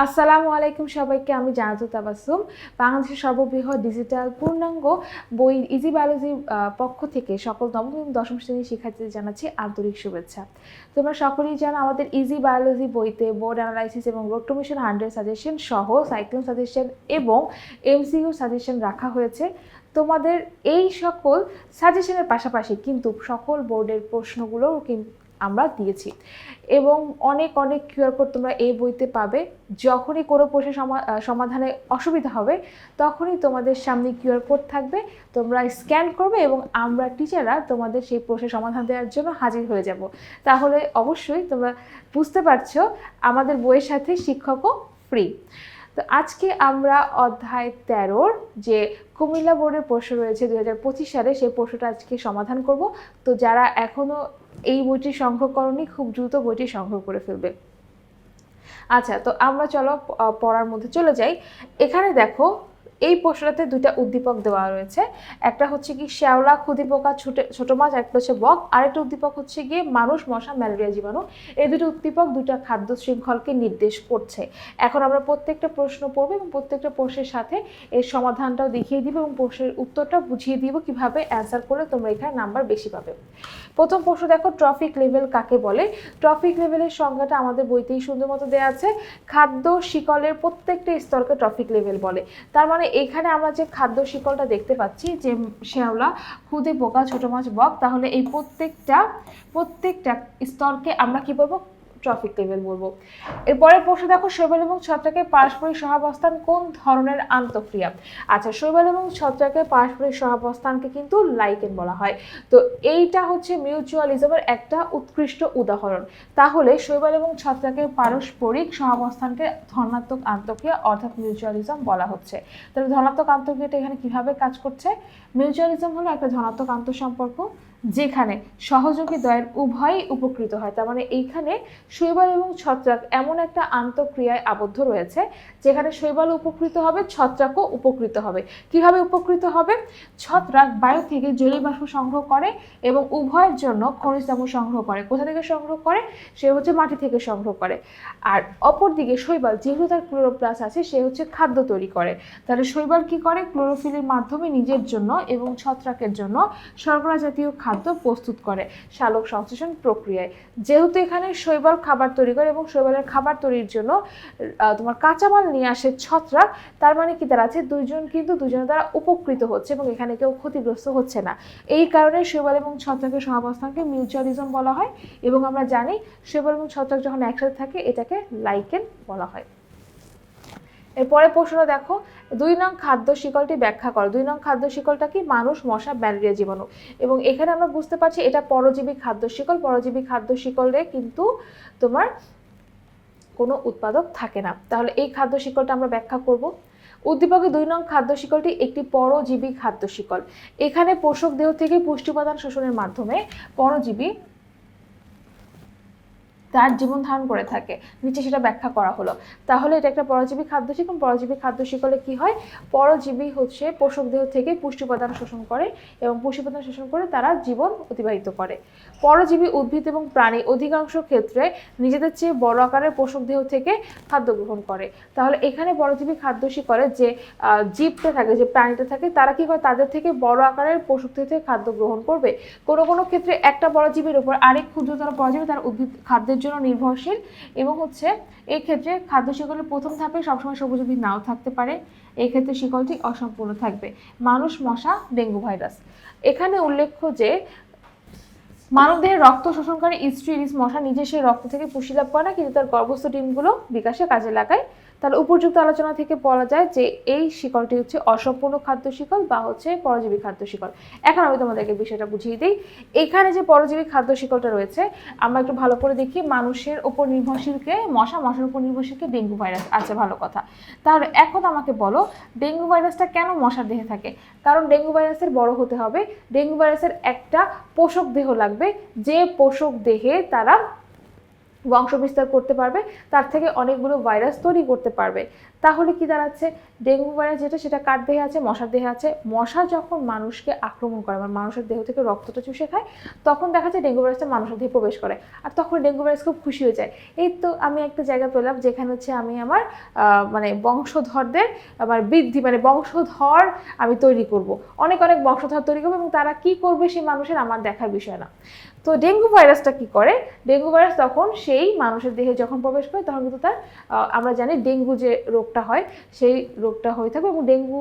আসসালামু আলাইকুম সবাইকে, আমি জানাতু তাবাসুম। বাংলাদেশের সর্ববৃহৎ ডিজিটাল পূর্ণাঙ্গ বই ইজি বায়োলজির পক্ষ থেকে সকল নবম এবং দশম শ্রেণির শিক্ষার্থীদের জানাচ্ছি আন্তরিক শুভেচ্ছা। তোমরা সকলেই জানো আমাদের ইজি বায়োলজি বইতে বোর্ড অ্যানালাইসিস এবং টু হান্ড্রেড সাজেশন সহ সাইক্লোন সাজেশন এবং এমসিইউ সাজেশন রাখা হয়েছে। তোমাদের এই সকল সাজেশনের পাশাপাশি কিন্তু সকল বোর্ডের প্রশ্নগুলোও কিন্তু আমরা দিয়েছি। এবং অনেক অনেক কিউআর কোড তোমরা এই বইতে পাবে। যখনই কোনো প্রশ্নের সমা- সমাধানে অসুবিধা হবে, তখনই তোমাদের সামনে কিউআর কোড থাকবে। তোমরা স্ক্যান করবে এবং আমরা টিচাররা তোমাদের সেই প্রশ্নের সমাধান দেওয়ার জন্য হাজির হয়ে যাব। তাহলে অবশ্যই তোমরা বুঝতে পারছ, আমাদের বইয়ের সাথে শিক্ষকও ফ্রি তো আজকে আমরা অধ্যায় তেরোর যে কুমিল্লা বোর্ডের প্রশ্ন রয়েছে দু হাজার পঁচিশ সালে, সেই প্রশ্নটা আজকে সমাধান করব। তো যারা এখনও এই বইটি সংগ্রহ করনি, খুব দ্রুত বইটি সংগ্রহ করে ফেলবে। আচ্ছা তো আমরা চলো পড়ার মধ্যে চলে যাই। এখানে দেখো এই প্রশ্নটাতে দুইটা উদ্দীপক দেওয়া রয়েছে। একটা হচ্ছে কি শ্যাওলা ক্ষুদি পোকা ছোট ছোট মাছ একটা হচ্ছে বক। আরেকটা উদ্দীপক হচ্ছে গিয়ে মানুষ মশা, ম্যালেরিয়া জীবাণু। এই দুটো উদ্দীপক দুইটা খাদ্য শৃঙ্খলকে নির্দেশ করছে। এখন আমরা প্রত্যেকটা প্রশ্ন পড়ব এবং প্রত্যেকটা প্রশ্নের সাথে এর সমাধানটাও দেখিয়ে দিব এবং প্রশ্নের উত্তরটা বুঝিয়ে দিব কীভাবে অ্যান্সার করলে তোমরা এখানে নাম্বার বেশি পাবে। প্রথম প্রশ্ন দেখো ট্রফিক লেভেল কাকে বলে? ট্রফিক লেভেলের সংজ্ঞাটা আমাদের বইতেই সুন্দর মতো দেওয়া আছে। খাদ্য শিকলের প্রত্যেকটা স্তরকে ট্রফিক লেভেল বলে। তার মানে এখানে আমরা যে খাদ্য শিকলটা দেখতে পাচ্ছি, যে শেওলা খুদে পোকা, ছোট মাছ, বক, তাহলে এই প্রত্যেকটা প্রত্যেকটা স্তরকে আমরা কি বলব? ট্রফিক লেভেল বলব। এরপরে প্রশ্ন, দেখো, শৈবাল এবং ছত্রাকের পারস্পরিক সহাবস্থান কোন ধরনের আন্তঃক্রিয়া? আচ্ছা শৈবাল এবং ছত্রাকের পারস্পরিক সহাবস্থানকে কিন্তু লাইকেন বলা হয়। তো এইটা হচ্ছে মিউচুয়ালিজমের একটা উৎকৃষ্ট উদাহরণ। তাহলে শৈবাল এবং ছত্রাকের পারস্পরিক সহাবস্থানকে ধনাত্মক আন্তঃক্রিয়া অর্থাৎ মিউচুয়ালিজম বলা হচ্ছে। তাহলে ধনাত্মক আন্তঃক্রিয়াটা এখানে কীভাবে কাজ করছে? মিউচুয়ালিজম হলো একটা ধনাত্মক আন্তঃসম্পর্ক। যেখানে সহযোগী দ্বয়ের উভয়ই উপকৃত হয়। তার মানে এইখানে শৈবাল এবং ছত্রাক এমন একটা আন্তঃক্রিয়ায় আবদ্ধ রয়েছে, যেখানে শৈবাল উপকৃত হবে, ছত্রাকও উপকৃত হবে। কীভাবে উপকৃত হবে? ছত্রাক বায়ু থেকে জলীয় বাষ্প সংগ্রহ করে এবং উভয়ের জন্য খনিজ দ্রব্য সংগ্রহ করে। কোথা থেকে সংগ্রহ করে? সে হচ্ছে মাটি থেকে সংগ্রহ করে। আর অপরদিকে শৈবাল, যেহেতু তার ক্লোরোপ্লাস আছে, সে হচ্ছে খাদ্য তৈরি করে। তাহলে শৈবাল কি করে? ক্লোরোফিলের মাধ্যমে নিজের জন্য এবং ছত্রাকের জন্য শর্করা জাতীয় খাদ্য প্রস্তুত করে শালক সংশ্লেষণ প্রক্রিয়ায়। যেহেতু এখানে শৈবাল খাবার তৈরি করে এবং শৈবালের খাবার তৈরির জন্য তোমার কাঁচামাল নিয়ে আসে ছত্রাক, তার মানে কি, তারা আছে দুইজন কিন্তু দুজনের দ্বারা উপকৃত হচ্ছে এবং এখানে কেউ ক্ষতিগ্রস্ত হচ্ছে না। এই কারণে শৈবাল এবং ছত্রাকের সহাবস্থানকে মিউচুয়ালিজম বলা হয় এবং আমরা জানি শৈবাল এবং ছত্রাক যখন একসাথে থাকে, এটাকে লাইকেন বলা হয়। এরপরে প্রশ্নটা দেখো, দুই নং খাদ্য শিকলটি ব্যাখ্যা করো। দুই নং খাদ্য শিকলটা কি? মানুষ, মশা, ম্যালেরিয়া, জীবাণু। এবং এখানে আমরা বুঝতে পারছি এটা পরজীবী খাদ্য শিকল। পরজীবী খাদ্য শিকলে কিন্তু তোমার কোনো উৎপাদক থাকে না। তাহলে এই খাদ্য শিকলটা আমরা ব্যাখ্যা করব। উদ্দীপকে দুই নং খাদ্য শিকলটি একটি পরজীবী খাদ্য শিকল। এখানে পোষক দেহ থেকে পুষ্টি উপাদান শোষণের মাধ্যমে পরজীবী তার জীবন ধারণ করে থাকে। নিচে সেটা ব্যাখ্যা করা হলো। তাহলে এটা একটা পরজীবী খাদ্য শিকল পরজীবী খাদ্য শিকলে কি হয়? পরজীবী হচ্ছে পোষক দেহ থেকে পুষ্টি উপাদান শোষণ করে এবং পুষ্টি উপাদান শোষণ করে তারা জীবন অতিবাহিত করে। পরজীবী উদ্ভিদ এবং প্রাণী অধিকাংশ ক্ষেত্রে নিজেদের চেয়ে বড় আকারের পোষক দেহ থেকে খাদ্য গ্রহণ করে। তাহলে এখানে পরজীবী খাদ্য শিকলে যে জীবটা থাকে, যে প্রাণীটা থাকে, তারা কি করে? তাদের থেকে বড় আকারের পোষক দেহ থেকে খাদ্য গ্রহণ করবে। কোনো কোনো ক্ষেত্রে একটা পরজীবীর উপর আরেক ক্ষুদ্রতর পরজীবী তার উদ্ভিদ, খাদ্যের জন্য নির্ভরশীল এবং হচ্ছে এই ক্ষেত্রে খাদ্য শিকলের প্রথম ধাপে সবসময় সবুজ উদ্ভিদ নাও থাকতে পারে। এক্ষেত্রে ক্ষেত্রে শিকলটি অসম্পূর্ণ থাকবে। মানুষ মশা, ডেঙ্গু ভাইরাস। এখানে উল্লেখ্য যে মানবদেহের রক্ত শোষণকারী ইস্ট্রিলিস মশা নিজে সেই রক্ত থেকে পুষ্টি লাভ করে না, কিন্তু তার গর্ভস্থ ডিমগুলো বিকাশে কাজে লাগায়। তাহলে উপযুক্ত আলোচনা থেকে বলা যায় যে এই শিকলটি হচ্ছে অসম্পূর্ণ খাদ্য শিকল বা হচ্ছে পরজীবী খাদ্য শিকল। এখন আমি তোমাদেরকে বিষয়টা বুঝিয়ে দিই। এখানে যে পরজীবী খাদ্য শিকলটা রয়েছে, আমরা একটু ভালো করে দেখি মানুষের উপর নির্ভরশীলকে মশা, মশার উপর নির্ভরশীলকে ডেঙ্গু ভাইরাস। আছে ভালো কথা। তাহলে এখন আমাকে বলো, ডেঙ্গু ভাইরাসটা কেন মশার দেহে থাকে? কারণ ডেঙ্গু ভাইরাসের বড় হতে হবে। ডেঙ্গু ভাইরাসের একটা পোষক দেহ লাগবে, যে পোষক দেহে তারা বংশ বিস্তার করতে পারবে, তার থেকে অনেকগুলো ভাইরাস তৈরি করতে পারবে। তাহলে কি দাঁড়াচ্ছে? ডেঙ্গু ভাইরাস যেটা, সেটা কার দেহে আছে? মশার দেহে আছে। মশা যখন মানুষকে আক্রমণ করে মানে মানুষের দেহ থেকে রক্তটা চুষে খায়, তখন দেখা যায় ডেঙ্গু ভাইরাসটা মানুষের দেহে প্রবেশ করে। আর তখন ডেঙ্গু ভাইরাস খুব খুশি হয়ে যায়। এই তো আমি একটা জায়গা পেলাম, যেখানে হচ্ছে আমি আমার মানে বংশধরদের আমার বৃদ্ধি মানে বংশধর আমি তৈরি করব। অনেক অনেক বংশধর তৈরি করব এবং তারা কি করবে সেই মানুষের আমার দেখার বিষয় না। তো ডেঙ্গু ভাইরাসটা কি করে? ডেঙ্গু ভাইরাস তখন সেই মানুষের দেহে যখন প্রবেশ করে, তখন কিন্তু তার আমরা জানি ডেঙ্গু যে রোগটা হয়, সেই রোগটা হয়ে থাকবে এবং ডেঙ্গু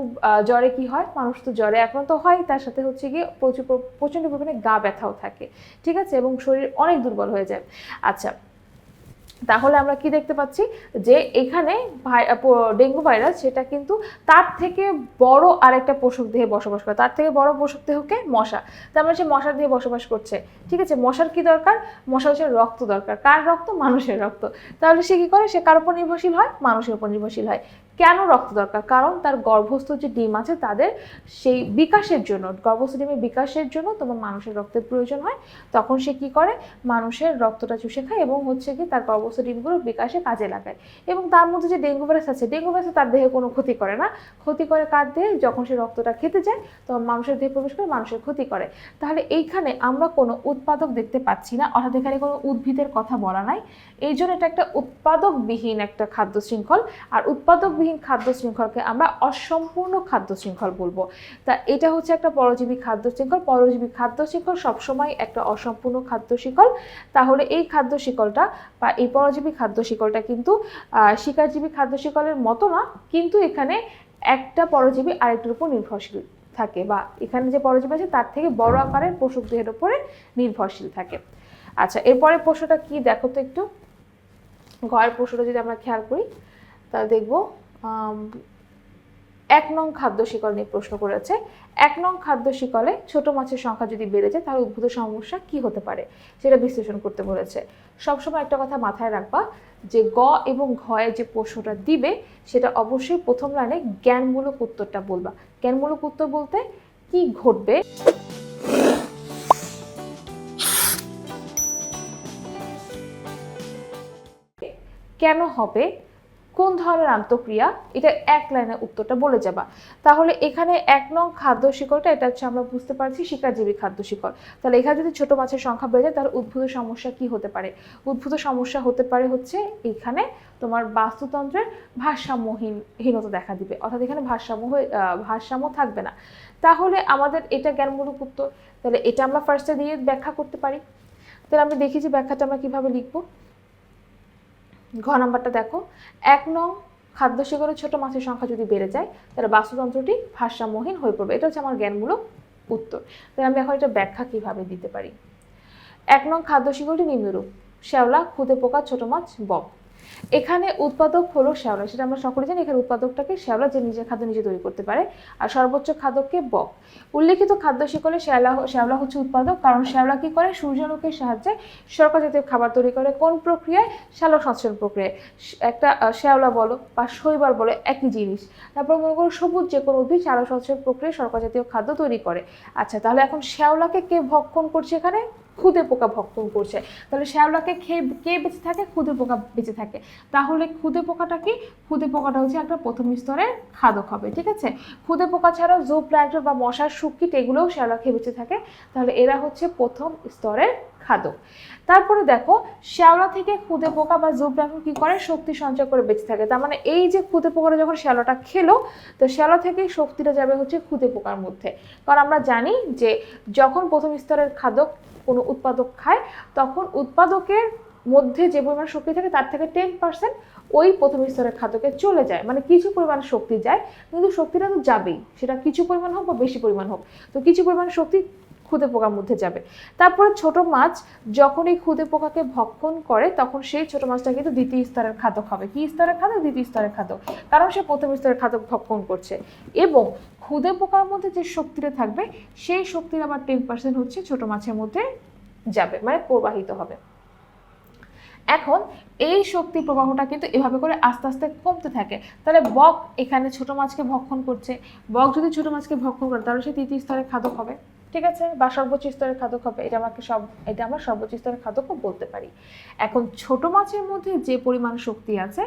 জ্বরে কি হয়? মানুষ তো জ্বরে আক্রান্ত হয়, তার সাথে হচ্ছে গিয়ে প্রচুর প্রচণ্ড পরিমাণে গা ব্যথাও থাকে, ঠিক আছে? এবং শরীর অনেক দুর্বল হয়ে যায়। আচ্ছা তাহলে আমরা কি দেখতে পাচ্ছি? যে এখানে ডেঙ্গু ভাইরাস, সেটা কিন্তু তার থেকে বড় আরেকটা পোষক দেহে বসবাস করে। তার থেকে বড় পোষক দেহকে মশা। তার মানে সে মশার দেহে বসবাস করছে। ঠিক আছে? মশার কি দরকার? মশা হচ্ছে রক্ত দরকার। কার রক্ত? মানুষের রক্ত। তাহলে সে কি করে? সে কার উপর নির্ভরশীল হয়? মানুষের উপর নির্ভরশীল হয়। কেন রক্ত দরকার? কারণ তার গর্ভস্থ যে ডিম আছে তাদের সেই বিকাশের জন্য, গর্ভস্থ ডিমের বিকাশের জন্য তোমার মানুষের রক্তের প্রয়োজন হয়। তখন সে কি করে? মানুষের রক্তটা চুষে খায় এবং হচ্ছে কি তার গর্ভস্থ ডিমগুলো বিকাশে কাজে লাগায়। এবং তার মধ্যে যে ডেঙ্গু ভাইরাস আছে, ডেঙ্গু ভাইরাস তার দেহে কোনো ক্ষতি করে না। ক্ষতি করে কার দেহে? যখন সে রক্তটা খেতে যায়, তখন মানুষের দেহে প্রবেশ করে মানুষের ক্ষতি করে। তাহলে এইখানে আমরা কোনো উৎপাদক দেখতে পাচ্ছি না, অর্থাৎ এখানে কোনো উদ্ভিদের কথা বলা নাই। এই জন্য এটা একটা উৎপাদকবিহীন একটা খাদ্য শৃঙ্খল। আর উৎপাদকবিহীন খাদ্য শৃঙ্খলকে আমরা অসম্পূর্ণ খাদ্য শৃঙ্খল বলব। তা এটা হচ্ছে একটা পরজীবী খাদ্য শৃঙ্খল পরজীবী খাদ্য শৃঙ্খল সবসময় একটা অসম্পূর্ণ খাদ্য শিকল তাহলে এই খাদ্য শিকলটা বা এই পরজীবী খাদ্য শিকলটা কিন্তু শিকারজীবী খাদ্য শিকলের মতো না, কিন্তু এখানে একটা পরজীবী আরেকটার উপর নির্ভরশীল থাকে বা এখানে যে পরজীবী আছে তার থেকে বড় আকারের পশুক দেহের উপরে নির্ভরশীল থাকে। আচ্ছা এরপরে পশুটা কি দেখো তো একটু। ঘরের পশুটা যদি আমরা খেয়াল করি তাহলে দেখব। এক নং খাদ্য শিকল নিয়ে প্রশ্ন করেছে। এক নং খাদ্য শিকলে ছোট মাছের সংখ্যা যদি বেড়ে যায়, তাহলে উদ্ভূত সমস্যা কি হতে পারে? সেটা বিশ্লেষণ করতে বলেছে। সবসময় একটা কথা মাথায় রাখবা যে গ এবং ঘয়ে যে প্রশ্নটা দিবে, সেটা অবশ্যই প্রথম লাইনে জ্ঞানমূলক উত্তরটা বলবা। জ্ঞানমূলক উত্তর বলতে কি ঘটবে? কেন হবে? কোন ধরনের আন্তঃক্রিয়া? এটা এক লাইনে উত্তরটা বলে যাবা। তাহলে এখানে এক নং খাদ্য শিকড়টা, এটা হচ্ছে আমরা বুঝতে পারছি শিকারজীবী খাদ্য শিকড়। তাহলে এখানে যদি ছোট মাছের সংখ্যা বেড়ে যায়, তাহলে উদ্ভূত সমস্যা কি হতে পারে? উদ্ভূত সমস্যা হতে পারে হচ্ছে এখানে তোমার বাস্তুতন্ত্রের ভারসাম্যহীন হীনতা দেখা দিবে। অর্থাৎ এখানে ভারসাম্য হয়ে ভারসাম্য থাকবে না। তাহলে আমাদের এটা জ্ঞানমূলক উত্তর। তাহলে এটা আমরা ফার্স্টে দিয়ে ব্যাখ্যা করতে পারি। তাহলে আমরা দেখি যে ব্যাখ্যাটা আমরা কীভাবে লিখব। ঘ নম্বরটা দেখো। এক নং খাদ্য শিকড়ে ছোট মাছের সংখ্যা যদি বেড়ে যায়, তাহলে বাস্তুতন্ত্রটি ভারসাম্যহীন হয়ে পড়বে। এটা হচ্ছে আমার জ্ঞানমূলক উত্তর। তাহলে আমি এখন এটা ব্যাখ্যা কীভাবে দিতে পারি? এক নং খাদ্য শিকড়টি নিম্নরূপ। শ্যাওলা, খুদে পোকা, ছোট মাছ, বক। এখানে উৎপাদক হলো শ্যাওলা। সেটা আমরা সকলে জানি, এখানে উৎপাদকটাকে শ্যাওলা যে নিজের খাদ্য নিজে তৈরি করতে পারে। আর সর্বোচ্চ খাদ্যকে বক। উল্লেখিত খাদ্য শিকলে শ্যাওলা শ্যাওলা হচ্ছে উৎপাদক, কারণ শ্যাওলা কি করে? সূর্যালোকের সাহায্যে শর্করা জাতীয় খাবার তৈরি করে। কোন প্রক্রিয়ায়? শ্যালক সংশ্লেষণ প্রক্রিয়ায়। একটা শ্যাওলা বলো বা শৈবাল বলো, একই জিনিস। তারপর মনে করো সবুজ যে কোনো উদ্ভিদ শ্যালক সংশ্লেষণ প্রক্রিয়ায় শর্করা জাতীয় খাদ্য তৈরি করে। আচ্ছা তাহলে এখন শ্যাওলাকে কে ভক্ষণ করছে এখানে? খুদে পোকা ভক্ষণ করছে। তাহলে শ্যাওলাকে খেয়ে কে বেঁচে থাকে? খুদে পোকা বেঁচে থাকে। তাহলে খুদে পোকাটা কি? খুদে পোকাটা হচ্ছে একটা প্রথম স্তরের খাদক হবে, ঠিক আছে? খুদে পোকা ছাড়াও জো প্ল্যান্টার বা মশার সুকিট এগুলোও শ্যাওলা খেয়ে বেঁচে থাকে। তাহলে এরা হচ্ছে প্রথম স্তরের খাদক। তারপরে দেখো, শ্যাওলা থেকে খুদে পোকা বা জু প্ল্যান্টার কি করে? শক্তি সঞ্চয় করে বেঁচে থাকে। তার মানে এই যে খুদে পোকাটা যখন শ্যাওলাটা খেলো, তো শ্যাওলা থেকেই শক্তিটা যাবে হচ্ছে খুদে পোকার মধ্যে। কারণ আমরা জানি যে যখন প্রথম স্তরের খাদক কোনো উৎপাদক খায়, তখন উৎপাদকের মধ্যে যে পরিমাণ শক্তি থাকে, তার থেকে টেন পার্সেন্ট ওই প্রথম স্তরের খাদ্যকে চলে যায়। মানে কিছু পরিমাণ শক্তি যায়, কিন্তু শক্তিটা তো যাবেই। সেটা কিছু পরিমাণ হোক বা বেশি পরিমাণ হোক। তো কিছু পরিমাণ শক্তি খুদে পোকার মধ্যে যাবে। তারপরে ছোট মাছ যখন এই খুদে পোকাকে ভক্ষণ করে, তখন সেই ছোট মাছটা কিন্তু দ্বিতীয় স্তরের খাদক হবে কি স্তরের খাদক? দ্বিতীয় স্তরের খাদক। কারণ সে প্রথম স্তরের খাদক ভক্ষণ করছে। এবং খুদে পোকার মধ্যে যে শক্তিটা থাকবে, সেই শক্তির আবার টেন পার্সেন্ট হচ্ছে ছোট মাছের মধ্যে যাবে মানে প্রবাহিত হবে। এখন এই শক্তি প্রবাহটা কিন্তু এভাবে করে আস্তে আস্তে কমতে থাকে। তাহলে বক এখানে ছোট মাছকে ভক্ষণ করছে। বক যদি ছোট মাছকে ভক্ষণ করে, তাহলে সে তৃতীয় স্তরের খাদক হবে। ঠিক আছে? বা সর্বোচ্চ স্তরের খাদক হবে, এটা আমাকে সব, এটা আমরা সর্বোচ্চ স্তরের খাদকও বলতে পারি। এখন ছোট মাছের মধ্যে যে পরিমাণ শক্তি আছে,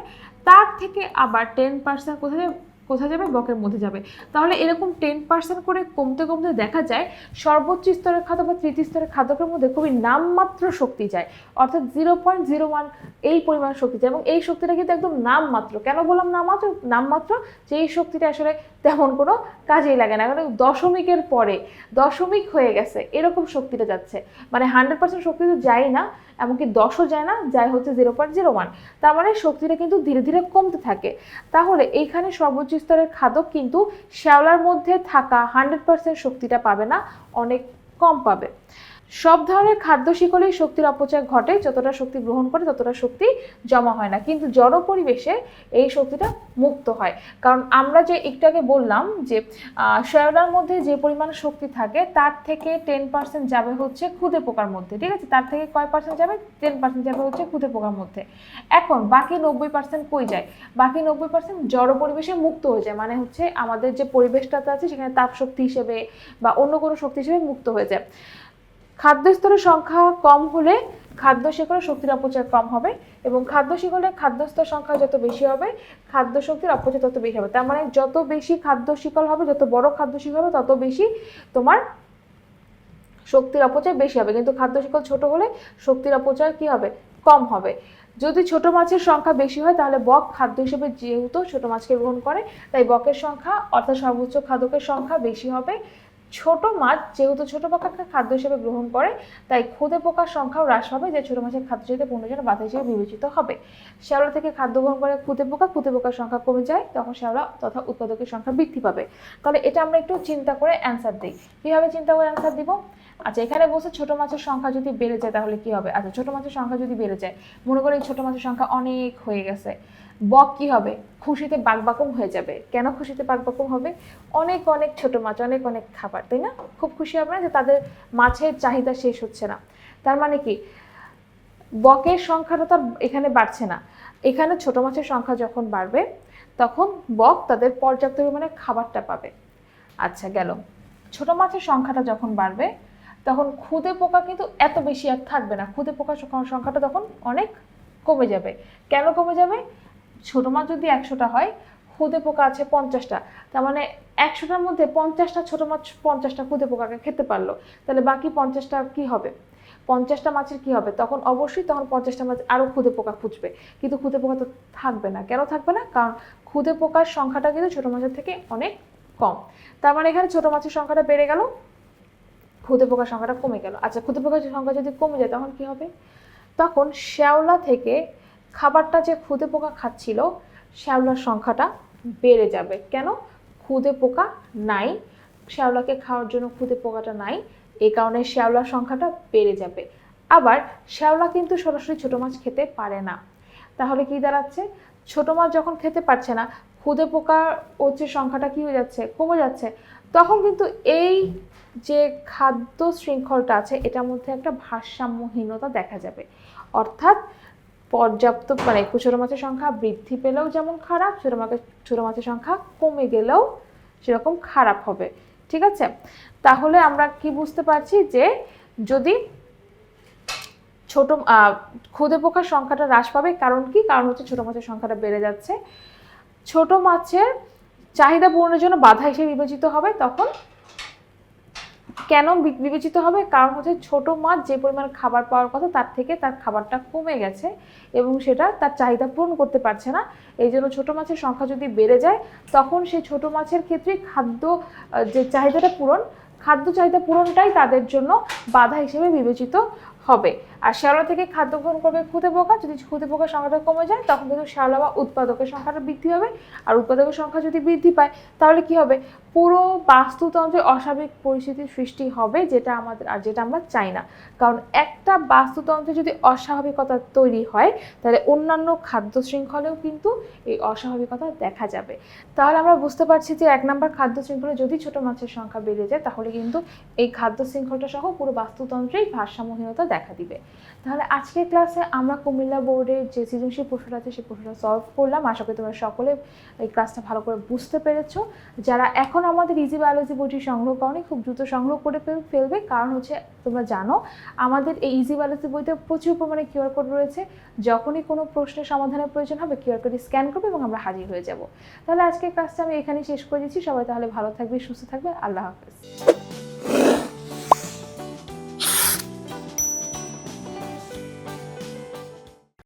তার থেকে আবার টেন পার্সেন্ট কোথায় কোথায় যাবে? বকের মধ্যে যাবে। তাহলে এরকম টেন পার্সেন্ট করে কমতে কমতে দেখা যায়, সর্বোচ্চ স্তরের খাদক বা তৃতীয় স্তরের খাদকের মধ্যে খুবই নামমাত্র শক্তি যায়। অর্থাৎ জিরো পয়েন্ট জিরো ওয়ান এই পরিমাণ শক্তি যায়। এবং এই শক্তিটা কিন্তু একদম নামমাত্র। কেন বললাম নামমাত্র? নামমাত্র যে এই শক্তিটা আসলে তেমন কোনো কাজেই লাগে না। কারণ দশমিকের পরে, দশমিক হয়ে গেছে, এরকম শক্তিটা যাচ্ছে। মানে হান্ড্রেড পার্সেন্ট শক্তি তো যায় না, এমনকি দশও যায় না, যায় হচ্ছে জিরো পয়েন্ট জিরো ওয়ান। তার মানে শক্তিটা কিন্তু ধীরে ধীরে কমতে থাকে। তাহলে এইখানে সর্বোচ্চ স্তরের খাদক কিন্তু শ্যাওলার মধ্যে থাকা হান্ড্রেড পার্সেন্ট শক্তিটা পাবে না, অনেক কম পাবে। সব ধরনের খাদ্য শিকলেই শক্তির অপচয় ঘটে, যতটা শক্তি গ্রহণ করে ততটা শক্তি জমা হয় না। কিন্তু জড় পরিবেশে এই শক্তিটা মুক্ত হয়। কারণ আমরা যে একটু আগে বললাম যে শ্যাওলার মধ্যে যে পরিমাণ শক্তি থাকে, তার থেকে টেন পার্সেন্ট যাবে হচ্ছে খুদে পোকার মধ্যে, ঠিক আছে? তার থেকে কয় পার্সেন্ট যাবে? টেন পার্সেন্ট যাবে হচ্ছে খুদে পোকার মধ্যে। এখন বাকি নব্বই পার্সেন্ট কই যায়? বাকি নব্বই পার্সেন্ট জড় পরিবেশে মুক্ত হয়ে যায় মানে হচ্ছে আমাদের যে পরিবেশটাতে আছে, সেখানে তাপ শক্তি হিসেবে বা অন্য কোনো শক্তি হিসেবে মুক্ত হয়ে যায়। খাদ্য স্তরের সংখ্যা কম হলে খাদ্য শিকলে শক্তির অপচয় কম হবে এবং খাদ্য শিকলে খাদ্য স্তর সংখ্যা যত বেশি হবে, খাদ্য শক্তির অপচয় তত বেশি হবে। তার মানে যত বেশি খাদ্য শিকল হবে, যত বড় খাদ্য শিকল হবে, তত বেশি তোমার শক্তির অপচয় বেশি হবে। কিন্তু খাদ্য শিকল ছোট হলে শক্তির অপচয় কি হবে? কম হবে। যদি ছোট মাছের সংখ্যা বেশি হয়, তাহলে বক খাদ্য হিসেবে যেহেতু ছোট মাছকে গ্রহণ করে, তাই বকের সংখ্যা অর্থাৎ সর্বোচ্চ খাদকের সংখ্যা বেশি হবে। ছোট মাছ, যেহেতু ছোট পোকাকে খাদ্য হিসেবে গ্রহণ করে, তাই খুদে পোকার সংখ্যাও হ্রাস পাবে যে ছোট মাছের খাদ্য চাহিদা পণ্যজন বাধা হিসেবে বিবেচিত হবে। শ্যাওলা থেকে খাদ্য গ্রহণ করে খুদে পোকা, খুদে পোকার সংখ্যা কমে যায়, তখন শ্যাওলা তথা উৎপাদকের সংখ্যা বৃদ্ধি পাবে। তাহলে এটা আমরা একটু চিন্তা করে অ্যান্সার দিই। কীভাবে চিন্তা করে অ্যান্সার দিব? আচ্ছা এখানে বলছে ছোট মাছের সংখ্যা যদি বেড়ে যায় তাহলে কি হবে? আচ্ছা ছোট মাছের সংখ্যা যদি বেড়ে যায়, মনে করি ছোট মাছের সংখ্যা অনেক হয়ে গেছে, বক কি হবে? খুশিতে বাকবাকুম হয়ে যাবে। কেন খুশিতে বাকবাকুম হবে? অনেক অনেক ছোট মাছ, অনেক অনেক খাবার, তাই না? খুব খুশি হবে না যে তাদের মাছের চাহিদা শেষ হচ্ছে না। তার মানে কি? বকের সংখ্যাটা তো এখানে বাড়ছে না। এখানে ছোট মাছের সংখ্যা যখন বাড়বে, তখন বক তাদের পর্যাপ্ত পরিমাণে খাবারটা পাবে। আচ্ছা গেল। ছোট মাছের সংখ্যাটা যখন বাড়বে তখন খুদে পোকা কিন্তু এত বেশি আর থাকবে না। খুদে পোকার সংখ্যাটা তখন অনেক কমে যাবে। কেন কমে যাবে? ছোট মাছ যদি একশোটা হয় খুদে পোকা আছে পঞ্চাশটা। তার মানে একশোটার মধ্যে পঞ্চাশটা ছোট মাছ পঞ্চাশটা খুদে পোকাকে খেতে পারল। তাহলে বাকি পঞ্চাশটা কি হবে? পঞ্চাশটা মাছের কি হবে? তখন অবশ্যই তখন পঞ্চাশটা মাছ আরও খুদে পোকা খুঁজবে। কিন্তু খুদে পোকা তো থাকবে না। কেন থাকবে না? কারণ খুদে পোকার সংখ্যাটা কিন্তু ছোট মাছের থেকে অনেক কম। তার মানে এখানে ছোট মাছের সংখ্যাটা বেড়ে গেল। খুদে পোকার সংখ্যাটা কমে গেল। আচ্ছা খুদে পোকার সংখ্যা যদি কমে যায়, তখন কি হবে? তখন শ্যাওলা থেকে খাবারটা যে খুদে পোকা খাচ্ছিল, শ্যাওলার সংখ্যাটা বেড়ে যাবে। কেন? খুদে পোকা নাই, শ্যাওলাকে খাওয়ার জন্য খুদে পোকাটা নাই এই কারণে শ্যাওলার সংখ্যাটা বেড়ে যাবে। আবার শ্যাওলা কিন্তু সরাসরি ছোটো মাছ খেতে পারে না। তাহলে কি দাঁড়াচ্ছে? ছোটো মাছ যখন খেতে পারছে না খুদে পোকার হচ্ছে সংখ্যাটা কি হয়ে যাচ্ছে? কমে যাচ্ছে। তখন কিন্তু এই যে খাদ্য শৃঙ্খলটা আছে, এটার মধ্যে একটা ভারসাম্যহীনতা দেখা যাবে। অর্থাৎ পর্যাপ্ত মানে ছোটো মাছের সংখ্যা বৃদ্ধি পেলেও যেমন খারাপ ছোটো মাছের ছোটো মাছের সংখ্যা কমে গেলেও সেরকম খারাপ হবে। ঠিক আছে? তাহলে আমরা কি বুঝতে পারছি যে যদি ছোট খুদে পোকার সংখ্যাটা হ্রাস পাবে, কারণ কি? কারণ হচ্ছে ছোটো মাছের সংখ্যাটা বেড়ে যাচ্ছে। ছোট মাছের চাহিদা পূরণের জন্য বাধা হিসেবে বিবেচিত হবে তখন কেন বিবেচিত হবে? কারণ হচ্ছে ছোট মাছ যে পরিমাণ খাবার পাওয়ার কথা, তার থেকে তার খাবারটা কমে গেছে এবং সেটা তার চাহিদা পূরণ করতে পারছে না। এই জন্য ছোট মাছের সংখ্যা যদি বেড়ে যায়, তখন সেই ছোট মাছের ক্ষেত্রে খাদ্য যে চাহিদাটা পূরণ, খাদ্য চাহিদা পূরণটাই তাদের জন্য বাধা হিসেবে বিবেচিত হবে। আর শ্যাওলা থেকে খাদ্য গ্রহণ করবে খুদে পোকা। যদি খুদে পোকার সংখ্যাটা কমে যায়, তখন কিন্তু শ্যাওলা বা উৎপাদকের সংখ্যাটা বৃদ্ধি হবে। আর উৎপাদকের সংখ্যা যদি বৃদ্ধি পায়, তাহলে কি হবে? পুরো বাস্তুতন্ত্রে অস্বাভাবিক পরিস্থিতির সৃষ্টি হবে যেটা আমাদের আর যেটা আমরা চাই না। কারণ একটা বাস্তুতন্ত্রে যদি অস্বাভাবিকতা তৈরি হয়, তাহলে অন্যান্য খাদ্য শৃঙ্খলেও কিন্তু এই অস্বাভাবিকতা দেখা যাবে। তাহলে আমরা বুঝতে পারছি যে এক নম্বর খাদ্য শৃঙ্খলে যদি ছোট মাছের সংখ্যা বেড়ে যায়, তাহলে কিন্তু এই খাদ্য শৃঙ্খলটা সহ পুরো বাস্তুতন্ত্রেই ভারসাম্যহীনতা দেখা দিবে। তাহলে আজকের ক্লাসে আমরা কুমিল্লা বোর্ডের যে সৃজনশীল প্রশ্নটা আছে সেই প্রশ্নটা সলভ করলাম। আশা করি তোমরা সকলে এই ক্লাসটা ভালো করে বুঝতে পেরেছ। যারা এখন আমাদের ইজি বায়োলজি বইটি সংগ্রহ করনি, খুব দ্রুত সংগ্রহ করে ফেলবে। কারণ হচ্ছে, তোমরা জানো, আমাদের এই ইজি বায়োলজি বইতে প্রচুর পরিমাণে কিউআর কোড রয়েছে। যখনই কোনো প্রশ্নের সমাধানের প্রয়োজন হবে কিউআর কোডটি স্ক্যান করবে এবং আমরা হাজির হয়ে যাব। তাহলে আজকের ক্লাসটা আমি এখানেই শেষ করে দিচ্ছি। সবাই তাহলে ভালো থাকবে, সুস্থ থাকবে। আল্লাহ হাফেজ।